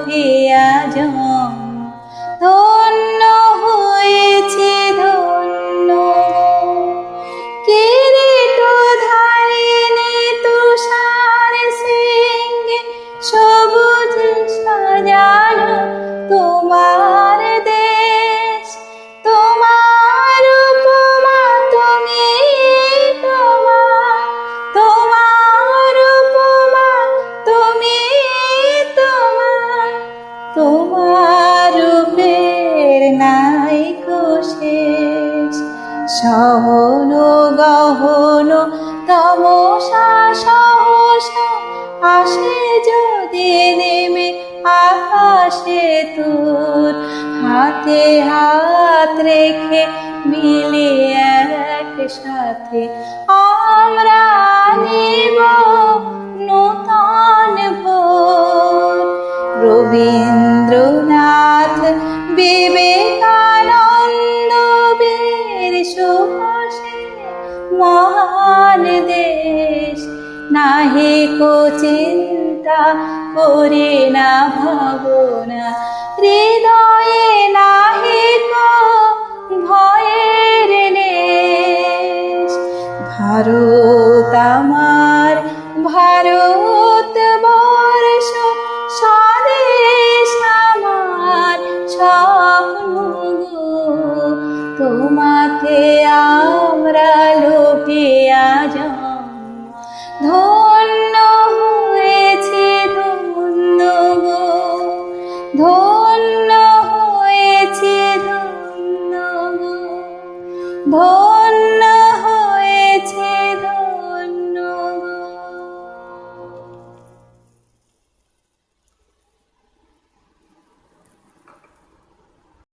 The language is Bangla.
লোভিয়া জন্ম নাই শেষ। সহন গহন তমসা, সহসা আসে যদি নেমে আকাশে তোর। হাতে হাত রেখে মিলে এক সাথে আমরা নিব মহান দেশ। নাহি কো চিন্তা করে না ভাবনা। হৃদয়ে নাহি কো ভয়ের নেশ। ভারত আমার, ভারত বর্ষ, স্বদেশ আমার, স্বপ্ন গো। তোমাতে